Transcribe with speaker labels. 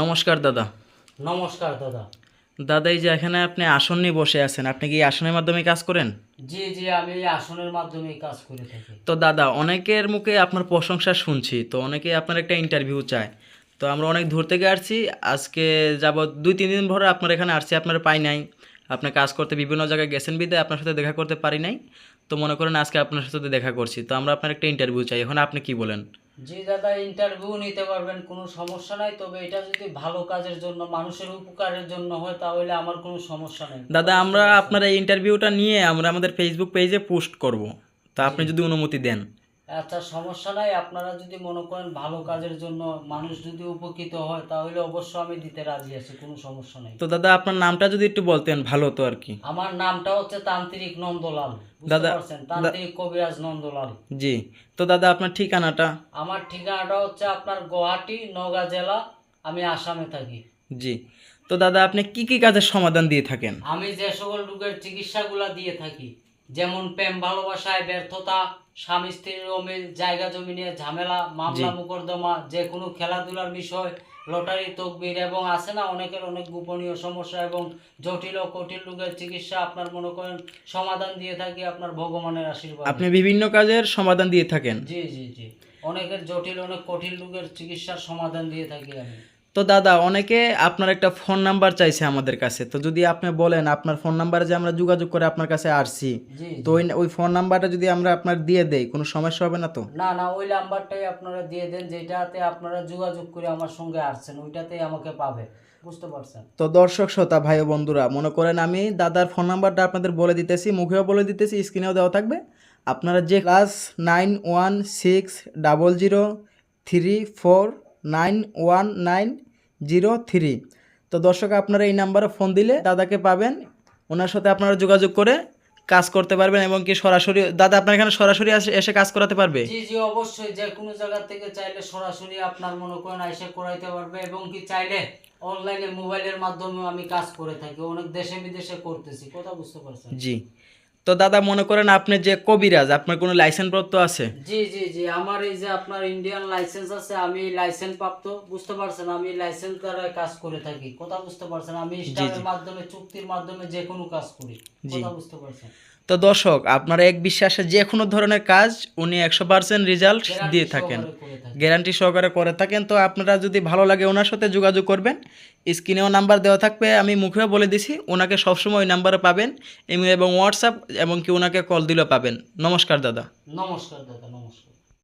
Speaker 1: নমস্কার দাদা।
Speaker 2: নমস্কার দাদা।
Speaker 1: দাদা এই যে এখানে আপনি আসন নিয়ে বসে আছেন আপনি কি আসনের মাধ্যমে কাজ করেন?
Speaker 2: জি জি আমি এই আসনের মাধ্যমে কাজ করে থাকি।
Speaker 1: তো দাদা অনেকের মুখে আপনার প্রশংসা শুনছি তো অনেকে আপনার একটা ইন্টারভিউ চায়। তো আমরা অনেক দূর থেকে আসছি আজকে যাব দুই তিন দিন ভরে আপনার এখানে আসছি আপনার পাই নাই। আপনি কাজ করতে বিভিন্ন জায়গায় গেছেন বিদে আপনার সাথে দেখা করতে পারি নাই। তো মনে করেন আজকে আপনার সাথে দেখা করছি তো আমরা আপনার একটা ইন্টারভিউ চাই এখন আপনি কি বলেন?
Speaker 2: জি দাদা ইন্টারভিউ নিতে পারবেন কোনো সমস্যা নাই তবে এটা যদি ভালো কাজের জন্য মানুষের উপকারের জন্য হয় তাহলে আমার কোনো সমস্যা নেই।
Speaker 1: দাদা আমরা আপনার এই ইন্টারভিউটা নিয়ে আমরা আমাদের ফেসবুক পেজে পোস্ট করব তা আপনি যদি অনুমতি দেন।
Speaker 2: আচ্ছা সমস্যা নাই। আপনারা যদি মনে করেন ভালো কাজের জন্য মানুষ যদি উপকৃত হয় তাহলে অবশ্য আমি দিতে রাজি আছি কোনো সমস্যা নেই।
Speaker 1: তো দাদা আপনার নামটা যদি একটু বলতেন ভালো তো আর কি।
Speaker 2: আমার নামটা হচ্ছে তান্ত্রিক নন্দলাল
Speaker 1: দাদা-
Speaker 2: তান্ত্রিক কবিরাজ নন্দলাল।
Speaker 1: জি। তো দাদা আপনার ঠিকানাটা?
Speaker 2: আমার ঠিকানাটা হচ্ছে আপনার গুয়াহাটি নওগাঁ জেলা আমি আসামে থাকি।
Speaker 1: জি। তো দাদা আপনি কি কি কাজের সমাধান দিয়ে থাকেন?
Speaker 2: আমি যে সকল রোগের চিকিৎসাগুলা দিয়ে থাকি। যেমন প্রেম ভালোবাসায় ব্যর্থতা স্বামী স্ত্রীর অমিল জায়গা জমি নিয়ে ঝামেলা মামলা। মোকদ্দমা যে কোনো খেলাধুলার বিষয় লটারি তকবির এবং আছে না অনেকের অনেক গোপনীয় সমস্যা এবং জটিল ও কঠিন রোগের চিকিৎসা আপনার মনে করেন সমাধান দিয়ে থাকি আপনার ভগবানের আশীর্বাদ।
Speaker 1: আপনি বিভিন্ন কাজের সমাধান দিয়ে থাকেন।
Speaker 2: জি জি জি। অনেকের জটিল অনেক কঠিন রোগের চিকিৎসার সমাধান দিয়ে থাকি আমি।
Speaker 1: তো দাদা অনেকে আপনার একটা ফোন নাম্বার চাইছে আমাদের কাছে। তো যদি আপনি বলেন আপনার ফোন নাম্বারে যে আমরা যোগাযোগ করে আপনার কাছে আসছি তো ওই ওই ফোন নাম্বারটা যদি আমরা আপনার দিয়ে দেই কোনো সমস্যা হবে না তো?
Speaker 2: না না ওই নাম্বারটাই আপনারা দিয়ে দেন যেটাতে আপনারা যোগাযোগ করে আমার সঙ্গে আসছেন ওইটাতেই আমাকে পাবে। বুঝতে পারছেন?
Speaker 1: তো দর্শক শ্রোতা ভাই ও বন্ধুরা মনে করেন আমি দাদার ফোন নাম্বারটা আপনাদের বলে দিতেছি মুখেও বলে দিতেছি স্ক্রিনেও দেওয়া থাকবে। আপনারা যে class nine one six double zero three four nine one nine zero three. তো দর্শক আপনারা এই নাম্বারে ফোন দিলে দাদাকে পাবেন। ওনার সাথে আপনারা যোগাযোগ করে কাজ করতে পারবেন এবং কি সরাসরি দাদা আপনার এখানে সরাসরি এসে কাজ করাতে পারবে?
Speaker 2: জি জি অবশ্যই। যে কোনো জায়গা থেকে চাইলে সরাসরি আপনার মনে করেন এসে করাইতে পারবে এবং কি চাইলে অনলাইনে মোবাইলের মাধ্যমে আমি কাজ করে থাকি। অনেক দেশে বিদেশে করতেছি। কথা বুঝতে পারছেন?
Speaker 1: জি। তো দাদা মনে করেন আপনি যে কবিরাজ আপনার কোনো লাইসেন্স প্রাপ্ত আছে?
Speaker 2: জি জি জি আমার এই যে আপনার ইন্ডিয়ান লাইসেন্স আছে আমি লাইসেন্স প্রাপ্ত বুঝতে পারছেন আমি লাইসেন্স দ্বারা কাজ করে থাকি। কথা বুঝতে পারছেন আমি স্টাফের মাধ্যমে চুক্তির মাধ্যমে যে কোনো কাজ করি। কথা বুঝতে পারছেন?
Speaker 1: তো দর্শক আপনারা এক বিশ্বাসে যে কোনো ধরনের কাজ উনি একশো পার্সেন্ট রেজাল্ট দিয়ে থাকেন। গ্যারান্টি সহকারে করে থাকেন। তো আপনারা যদি ভালো লাগে ওনার সাথে যোগাযোগ করবেন স্ক্রিনেও নাম্বার দেওয়া থাকবে আমি মুখেও বলে দিছি ওনাকে সবসময় ওই নাম্বারে পাবেন এবং হোয়াটসঅ্যাপ এবং কি ওনাকে কল দিলেও পাবেন। নমস্কার দাদা।
Speaker 2: নমস্কার দাদা নমস্কার।